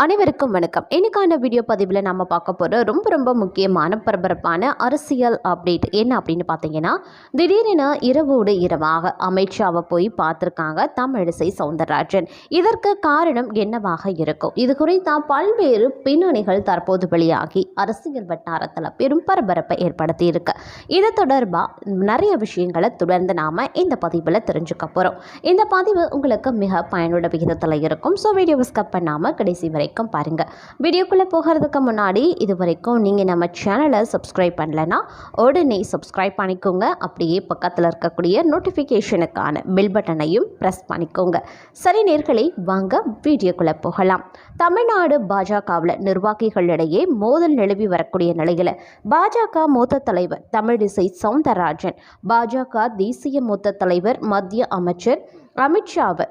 அனைவருக்கும் வணக்கம். இன்னைக்கான வீடியோ பதிவில் நம்ம பார்க்க போகிற ரொம்ப ரொம்ப முக்கியமான பரபரப்பான அரசியல் அப்டேட் என்ன அப்படின்னு பார்த்தீங்கன்னா திடீரென இரவோடு இரவாக அமித்ஷாவை போய் பார்த்துருக்காங்க தமிழிசை சவுந்தரராஜன். இதற்கு காரணம் என்னவாக இருக்கும்? இது குறித்த பல்வேறு பின்னணிகள் தற்போது வெளியாகி அரசியல் வட்டாரத்தில் பெரும் பரபரப்பை ஏற்படுத்தி இருக்கு. இது தொடர்பாக நிறைய விஷயங்களை தொடர்ந்து நாம் இந்த பதிவில் தெரிஞ்சுக்க போகிறோம் இந்த பதிவு உங்களுக்கு மிக பயனுள்ள விகிதத்தில் இருக்கும். ஸோ வீடியோவை ஸ்கப் பண்ணாமல் கடைசி வரைக்கும் பாருங்கள் வீடியோக்குள்ளே போகிறதுக்கு முன்னாடி இது வரைக்கும் நீங்கள் நம்ம சேனலை சப்ஸ்கிரைப் பண்ணலைன்னா உடனே சப்ஸ்கிரைப் பண்ணிக்கோங்க. அப்படியே பக்கத்தில் இருக்கக்கூடிய நோட்டிஃபிகேஷனுக்கான பெல் பட்டனையும் ப்ரெஸ் பண்ணிக்கோங்க. சரி நேர்களை வாங்க வீடியோக்குள்ளே போகலாம். தமிழ்நாடு பாஜகவில் நிர்வாகிகளிடையே மோதல் நிலவி வரக்கூடிய நிலையில் பாஜக மூத்த தலைவர் தமிழிசை சவுந்தரராஜன் பாஜக தேசிய மூத்த தலைவர் மத்திய அமைச்சர் அமித்ஷாவை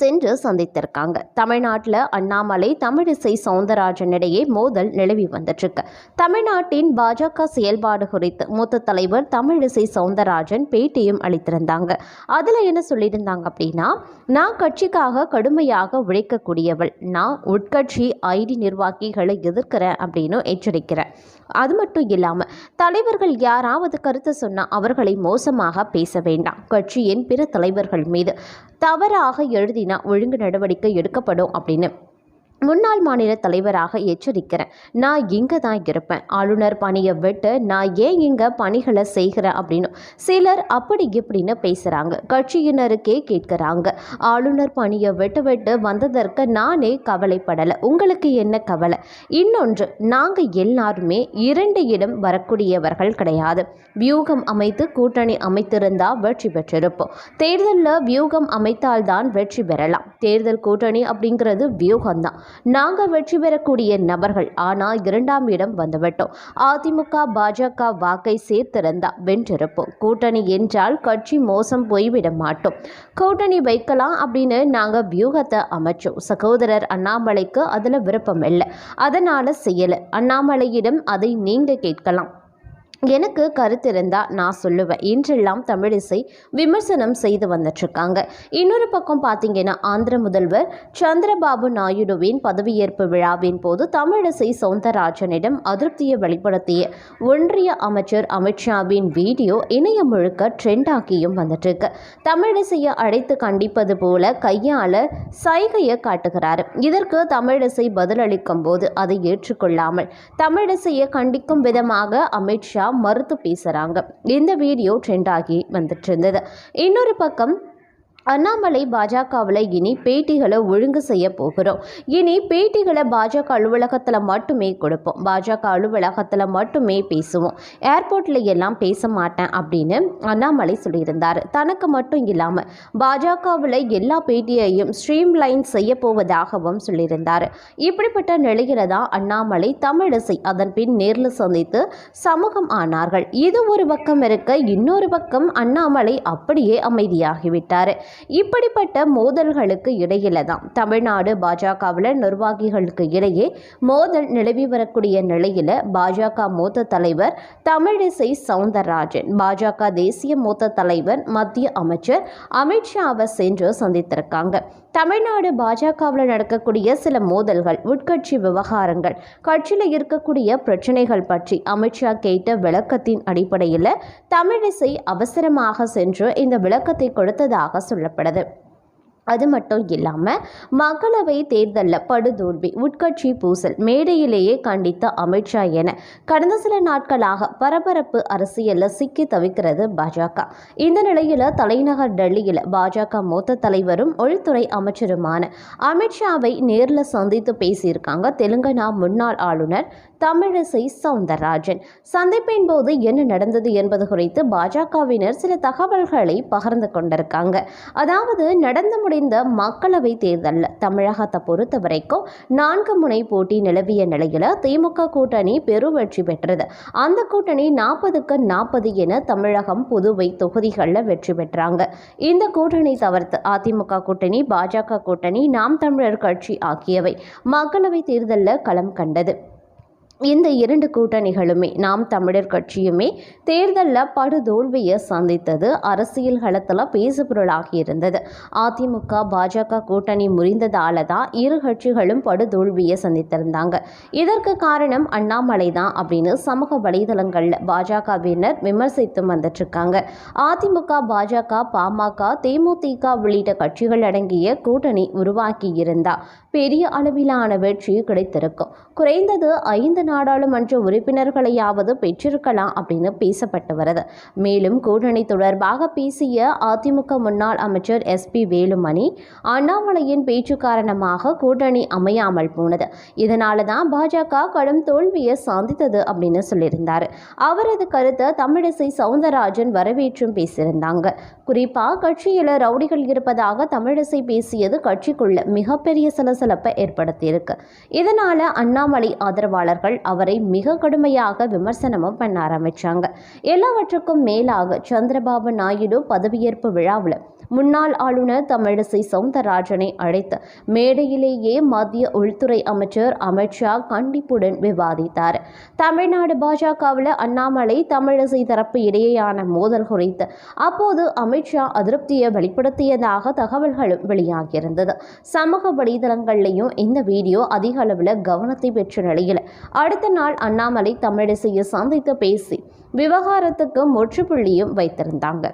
சென்று சந்தித்திருக்காங்க. தமிழ்நாட்டில் அண்ணாமலை தமிழிசை சவுந்தரராஜன் இடையே மோதல் நிலவி வந்துட்டுருக்கு. தமிழ்நாட்டின் பாஜக செயல்பாடு குறித்து மூத்த தலைவர் தமிழிசை சவுந்தரராஜன் பேட்டியும் அளித்திருந்தாங்க. அதில் என்ன சொல்லியிருந்தாங்க அப்படின்னா நான் கட்சிக்காக கடுமையாக உழைக்கக்கூடியவள். நான் உட்கட்சி ஐடி நிர்வாகிகளை எதிர்க்கிறேன் அப்படின்னு எச்சரிக்கிறேன். அது மட்டும் இல்லாமல் தலைவர்கள் யாராவது கருத்து சொன்னால் அவர்களை மோசமாக பேச வேண்டாம். கட்சியின் பிற தலைவர்கள் மீது தவறாக எழுதி மீறினா ஒழுங்கு நடவடிக்கை எடுக்கப்படும் அப்படின்னு. முன்னாள் மாநில தலைவராக எச்சரிக்கிறேன். நான் இங்கே தான் இருப்பேன். ஆளுநர் பணியை விட்டு நான் ஏன் இங்கே பணிகளை செய்கிறேன் அப்படின்னு சிலர் அப்படி இப்படின்னு பேசுகிறாங்க கட்சியினருக்கே கேட்குறாங்க. ஆளுநர் பணியை விட்டு விட்டு வந்ததற்கு நானே கவலைப்படலை. உங்களுக்கு என்ன கவலை? இன்னொன்று நாங்கள் எல்லாருமே இரண்டு இடம் வரக்கூடியவர்கள் கிடையாது. வியூகம் அமைத்து கூட்டணி அமைத்திருந்தால் வெற்றி பெற்றிருப்போம். தேர்தலில் வியூகம் அமைத்தால்தான் வெற்றி பெறலாம். தேர்தல் கூட்டணி அப்படிங்கிறது வியூகம்தான். நாங்கள் வெற்றி பெறக்கூடிய நபர்கள். ஆனால் இரண்டாம் இடம் வந்துவிட்டோம். அதிமுக பாஜக வாக்கை சேர்த்திருந்தா வென்றிருப்போம். கூட்டணி என்றால் கட்சி மோசம் போய்விட மாட்டோம். கூட்டணி வைக்கலாம் அப்படின்னு நாங்கள் வியூகத்தை அமைச்சோம். சகோதரர் அண்ணாமலைக்கு அதில் விருப்பம் இல்லை. அதனால் செய்யலை. அண்ணாமலையிடம் அதை நீங்கள் கேட்கலாம். எனக்கு கருத்து இருந்தால் நான் சொல்லுவேன். இன்றெல்லாம் தமிழிசை விமர்சனம் செய்து வந்துட்டுருக்காங்க. இன்னொரு பக்கம் பார்த்தீங்கன்னா ஆந்திர முதல்வர் சந்திரபாபு நாயுடுவின் பதவியேற்பு விழாவின் போது தமிழிசை சவுந்தரராஜனிடம் அதிருப்தியை வெளிப்படுத்திய ஒன்றிய அமைச்சர் அமித்ஷாவின் வீடியோ இணையம் முழுக்க ட்ரெண்ட் ஆகியும் வந்துட்டுருக்கு. தமிழிசையை அழைத்து கண்டிப்பது போல கையாள சைகையை காட்டுகிறார். இதற்கு தமிழிசை பதிலளிக்கும் போது அதை ஏற்றுக்கொள்ளாமல் தமிழிசையை கண்டிக்கும் விதமாக அமித்ஷா மறுத்து பேசுகிறாங்க இந்த வீடியோ ட்ரெண்ட் ஆகி வந்துட்டு இருந்தது. இன்னொரு பக்கம் அண்ணாமலை பாஜகவில் இனி பேட்டிகளை ஒழுங்கு செய்ய போகிறோம். இனி பேட்டிகளை பாஜக அலுவலகத்தில் மட்டுமே கொடுப்போம். பாஜக அலுவலகத்தில் மட்டுமே பேசுவோம். ஏர்போர்ட்டில் எல்லாம் பேச மாட்டேன் அப்படின்னு அண்ணாமலை சொல்லியிருந்தார். தனக்கு மட்டும் இல்லாமல் பாஜகவில் எல்லா பேட்டியையும் ஸ்ட்ரீம் லைன் செய்ய போவதாகவும் சொல்லியிருந்தார். இப்படிப்பட்ட நிலையில தான் அண்ணாமலை தமிழிசை அதன் பின் நேரில் சந்தித்து சமூகம் ஆனார்கள். இது ஒரு பக்கம் இருக்க இன்னொரு பக்கம் அண்ணாமலை அப்படியே அமைதியாகிவிட்டார். இப்படிப்பட்ட மோதல்களுக்கு இடையில தான் தமிழ்நாடு பாஜகவில் நிர்வாகிகளுக்கு இடையே மோதல் நிலவி வரக்கூடிய நிலையில பாஜக மூத்த தலைவர் தமிழிசை சவுந்தரராஜன் பாஜக தேசிய மூத்த தலைவர் மத்திய அமைச்சர் அமித்ஷாவை சென்று சந்தித்திருக்காங்க. தமிழ்நாடு பாஜகவில் நடக்கக்கூடிய சில மோதல்கள் உட்கட்சி விவகாரங்கள் கட்சியில் இருக்கக்கூடிய பிரச்சனைகள் பற்றி அமித்ஷா கேட்ட விளக்கத்தின் அடிப்படையில் தமிழிசை அவசரமாக சென்று இந்த விளக்கத்தை கொடுத்ததாக சொல்லப்படுது. அது மட்டும் இல்லாமல் மக்களவை தேர்தலில் படுதோல்வி உட்கட்சி பூசல் மேடையிலேயே கண்டித்த அமித்ஷா என கடந்த சில நாட்களாக பரபரப்பு அரசியலில் சிக்கி தவிக்கிறது பாஜக. இந்த நிலையில் தலைநகர் டெல்லியில் பாஜக மூத்த தலைவரும் உள்துறை அமைச்சருமான அமித்ஷாவை நேரில் சந்தித்து பேசியிருக்காங்க தெலுங்கானா முன்னாள் ஆளுநர் தமிழிசை சவுந்தரராஜன். சந்திப்பின் போது என்ன நடந்தது என்பது குறித்து பாஜகவினர் சில தகவல்களை பகிர்ந்து கொண்டிருக்காங்க. அதாவது நடந்து முடிந்த மக்களவை தேர்தலில் தமிழகத்தை பொறுத்த வரைக்கும் நான்கு முனை போட்டி நிலவிய நிலையில் திமுக கூட்டணி பெருவெற்றி பெற்றது. அந்த கூட்டணி நாற்பதுக்கு நாற்பது என தமிழகம் புதுவை தொகுதிகளில் வெற்றி பெற்றாங்க. இந்த கூட்டணி தவிர்த்து அதிமுக கூட்டணி பாஜக கூட்டணி நாம் தமிழர் கட்சி ஆகியவை மக்களவை தேர்தலில் களம் கண்டது. இந்த இரண்டு கூட்டணிகளுமே நாம் தமிழர் கட்சியுமே தேர்தலில் படுதோல்வியை சந்தித்தது. அரசியல் களத்தில் பேசுபொருளாகி இருந்தது. அதிமுக பாஜக கூட்டணி முறிந்ததால தான் இரு கட்சிகளும் படுதோல்வியை சந்தித்திருந்தாங்க. இதற்கு காரணம் அண்ணாமலை தான் அப்படின்னு சமூக வலைதளங்களில் பாஜகவினர் விமர்சித்து வந்துட்டுருக்காங்க அதிமுக பாஜக பாமக தேமுதிக உள்ளிட்ட கட்சிகள் அடங்கிய கூட்டணி உருவாக்கி இருந்தா பெரிய அளவிலான வெற்றி கிடைத்திருக்கும். குறைந்தது ஐந்து நாடாளுமன்ற உறுப்பினர்களையாவது பெற்றிருக்கலாம் அப்படின்னு பேசப்பட்டு வருது. மேலும் கூட்டணி தொடர்பாக பேசிய அதிமுக முன்னாள் அமைச்சர் எஸ்பி வேலுமணி அண்ணாமலையின் பேச்சு காரணமாக கூட்டணி அமையாமல் போனது. இதனால தான் பாஜக கடும் தோல்வியை சந்தித்தது அப்படின்னு சொல்லியிருந்தார். அவரது கருத்தை தமிழிசை சவுந்தரராஜன் வரவேற்றும் பேசியிருந்தாங்க. குறிப்பாக கட்சியில் ரவுடிகள் இருப்பதாக தமிழிசை பேசியது கட்சிக்குள்ள மிகப்பெரிய சலசலப்பை ஏற்படுத்தியிருக்கு. இதனால அண்ணாமலை ஆதரவாளர்கள் அவரை மிக கடுமையாக விமர்சனமும் பண்ண ஆரம்பிச்சாங்க. எல்லாவற்றுக்கும் மேலாக சந்திரபாபு நாயுடு பதவியேற்பு விழாவில் முன்னாள் ஆளுநர் தமிழிசை சவுந்தரராஜனை அழைத்து மேடையிலேயே மத்திய உள்துறை அமைச்சர் அமித்ஷா கண்டிப்புடன் விவாதித்தார். தமிழ்நாடு பாஜகவில் அண்ணாமலை தமிழிசை தரப்பு இடையேயான மோதல் குறித்து அப்போது அமித்ஷா அதிருப்தியை வெளிப்படுத்தியதாக தகவல்களும் வெளியாகியிருந்தது. சமூக வலைதளங்கள்லையும் இந்த வீடியோ அதிக அளவில் கவனத்தை பெற்ற நிலையில் அடுத்த நாள் அண்ணாமலை தமிழிசையை சந்தித்து பேசி விவகாரத்துக்கு முற்றுப்புள்ளியும் வைத்திருந்தாங்க.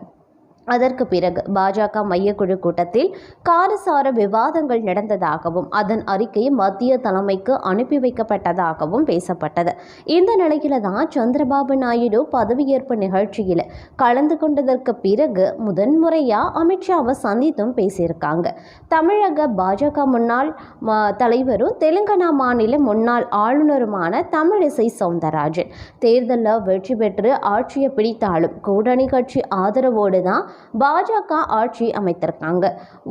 அதற்கு பிறகு பாஜக மையக்குழு கூட்டத்தில் காரசார விவாதங்கள் நடந்ததாகவும் அதன் அறிக்கை மத்திய தலைமைக்கு அனுப்பி வைக்கப்பட்டதாகவும் பேசப்பட்டது. இந்த நிலையில தான் சந்திரபாபு நாயுடு பதவியேற்பு நிகழ்ச்சியில் கலந்து கொண்டதற்கு பிறகு முதன்முறையா அமித்ஷாவை சந்தித்தும் பேசியிருக்காங்க. தமிழக பாஜக முன்னாள் ம- தலைவரும் தெலுங்கானா மாநில முன்னாள் ஆளுநருமான தமிழிசை சவுந்தரராஜன். தேர்தலில் வெற்றி பெற்று ஆட்சியை பிடித்தாலும் கூட்டணி கட்சி ஆதரவோடு தான் பாஜக ஆட்சி அமைத்திருக்காங்க.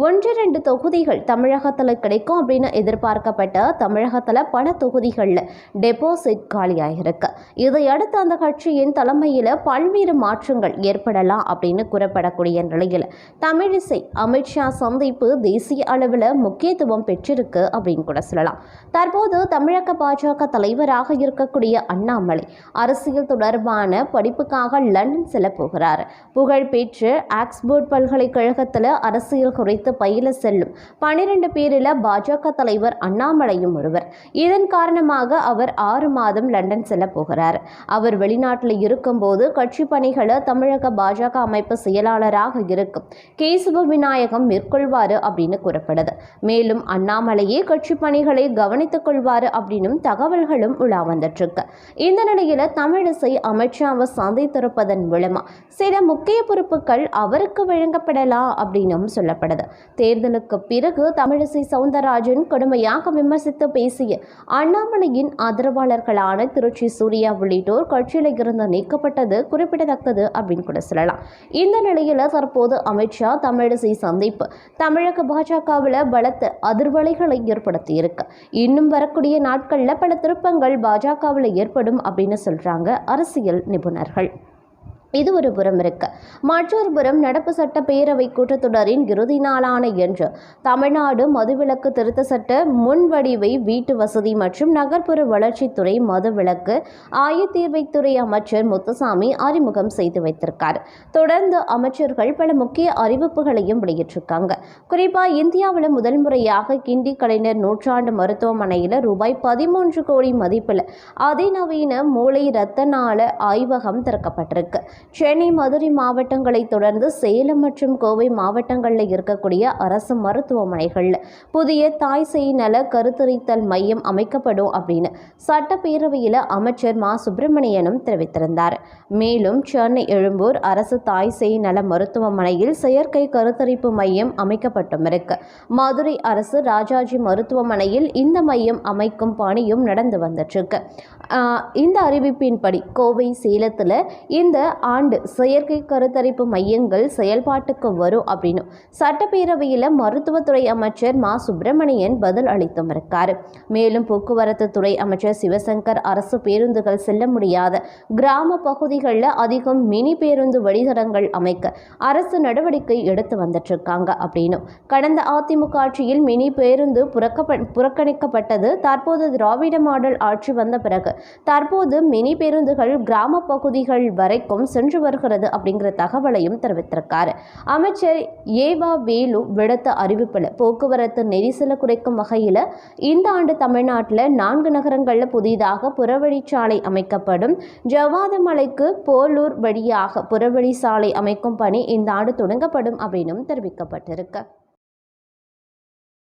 ஒன்று ரெண்டு தொகுதிகள் தமிழகத்தில் கிடைக்கும் அப்படின்னு எதிர்பார்க்கப்பட்ட தமிழகத்தில் பல தொகுதிகளில் டெபாசிட் காலியாகிருக்கு இதையடுத்து அந்த கட்சியின் தலைமையில் பல்வேறு மாற்றங்கள் ஏற்படலாம் அப்படின்னு கூறப்படக்கூடிய நிலையில் தமிழிசை அமித்ஷா சந்திப்பு தேசிய அளவில் முக்கியத்துவம் பெற்றிருக்கு அப்படின்னு கூட சொல்லலாம். தற்போது தமிழக பாஜக தலைவராக இருக்கக்கூடிய அண்ணாமலை அரசியல் தொடர்பான படிப்புக்காக லண்டன் செல்ல போகிறார். புகழ்பெற்று ஆக்ஸ்போர்ட் பல்கலைக்கழகத்தில் அரசியல் குறித்து பயில செல்லும். பனிரெண்டு பேரில் பாஜக தலைவர் அண்ணாமலையும் ஒருவர். இதன் காரணமாக அவர் ஆறு மாதம் லண்டன் செல்ல போகிறார். அவர் வெளிநாட்டில் இருக்கும்போது கட்சி பணிகளை தமிழக பாஜக அமைப்பு செயலாளராக இருக்கும். கேசவ விநாயகம் மேற்கொள்வார் அப்படின்னு கூறப்படுது. மேலும் அண்ணாமலையே கட்சி பணிகளை கவனித்துக் கொள்வார் அப்படின்னும் தகவல்களும் உலா வந்துட்டுருக்கு. இந்த நிலையில் தமிழிசை அமித்ஷாவை சந்தித்திருப்பதன் மூலமா சில முக்கிய பொறுப்புகள் அவருக்கு வழங்கப்படலாம் அப்படின்னும் சொல்லப்படுது. தேர்தலுக்கு பிறகு தமிழிசை சவுந்தரராஜன் கடுமையாக விமர்சித்து பேசிய அண்ணாமலையின் ஆதரவாளர்களான திருச்சி சூர்யா உள்ளிட்டோர் கட்சியில் இருந்து நீக்கப்பட்டது குறிப்பிடத்தக்கது அப்படின்னு கூட சொல்லலாம். இந்த நிலையில் தற்போது அமித்ஷா தமிழிசை சந்திப்பு தமிழக பாஜகவில் பலத்த அதிர்வலைகளை ஏற்படுத்தி இருக்கு இன்னும் வரக்கூடிய நாட்களில் பல திருப்பங்கள் பாஜகவில் ஏற்படும் அப்படின்னு சொல்கிறாங்க அரசியல் நிபுணர்கள். இது ஒரு புறம் இருக்கு. மற்றொரு புறம் நடப்பு சட்ட பேரவை கூட்டத்தொடரின் இறுதி நாளான இன்று தமிழ்நாடு மதுவிலக்கு திருத்த சட்ட முன்வடிவை வீட்டு வசதி மற்றும் நகர்ப்புற வளர்ச்சித்துறை மதுவிலக்கு ஆயத்தீர்வைத்துறை அமைச்சர் முத்துசாமி அறிமுகம் செய்து வைத்திருக்கார். தொடர்ந்து அமைச்சர்கள் பல முக்கிய அறிவிப்புகளையும் வெளியிட்டிருக்காங்க. குறிப்பா இந்தியாவில் முதல் முறையாக கிண்டி கலைஞர் நூற்றாண்டு மருத்துவமனையில் ரூபாய் பதிமூன்று கோடி மதிப்பில் அதிநவீன மூளை இரத்த நாள ஆய்வகம் திறக்கப்பட்டிருக்கு. சென்னை மதுரை மாவட்டங்களை தொடர்ந்து சேலம் மற்றும் கோவை மாவட்டங்களில் இருக்கக்கூடிய அரசு மருத்துவமனைகளில் புதிய தாய் சேய் நல கருத்தரித்தல் மையம் அமைக்கப்படும் அப்படின்னு சட்டப்பேரவையில் அமைச்சர் மா. சுப்பிரமணியனும் தெரிவித்திருந்தார். மேலும் சென்னை எழும்பூர் அரசு தாய் சேய் நல மருத்துவமனையில் செயற்கை கருத்தரிப்பு மையம் அமைக்கப்பட்டும் இருக்கு. மதுரை அரசு ராஜாஜி மருத்துவமனையில் இந்த மையம் அமைக்கும் பணியும் நடந்து வந்துட்டு இருக்கு. இந்த அறிவிப்பின்படி கோவை சேலத்தில் இந்த ஆண்டு செயற்கை கருத்தரிப்பு மையங்கள் செயல்பாட்டுக்கு வரும் அப்படின்னு. சட்டப்பேரவையில் மருத்துவத்துறை அமைச்சர் மா. சுப்பிரமணியன் பதில் அளித்தும் இருக்கார். மேலும் போக்குவரத்து துறை அமைச்சர் சிவசங்கர் அரசு பேருந்துகள் செல்ல முடியாத கிராம பகுதிகளில் அதிகம் மினி பேருந்து வழித்தடங்கள் அமைக்க அரசு நடவடிக்கை எடுத்து வந்துட்டு இருக்காங்க அப்படின்னு. கடந்த அதிமுக ஆட்சியில் மினி பேருந்து புறக்கப்ப புறக்கணிக்கப்பட்டது. தற்போது திராவிட மாடல் ஆட்சி வந்த பிறகு தற்போது மினி பேருந்துகள் கிராம பகுதிகள் வரைக்கும் சென்று வருகிறது அப்படிங்கிற தகவலையும் தெரிவித்திருக்காரு. அமைச்சர் ஏவா வேலு விடுத்த அறிவிப்பில் போக்குவரத்து நெரிசலை குறைக்கும் வகையில் இந்த ஆண்டு தமிழ்நாட்டில் நான்கு நகரங்களில் புதிதாக புறவழிச்சாலை அமைக்கப்படும். ஜவ்வாதமலைக்கு போலூர் வழியாக புறவழி சாலை அமைக்கும் பணி இந்த ஆண்டு தொடங்கப்படும் அப்படின்னும் தெரிவிக்கப்பட்டிருக்கு.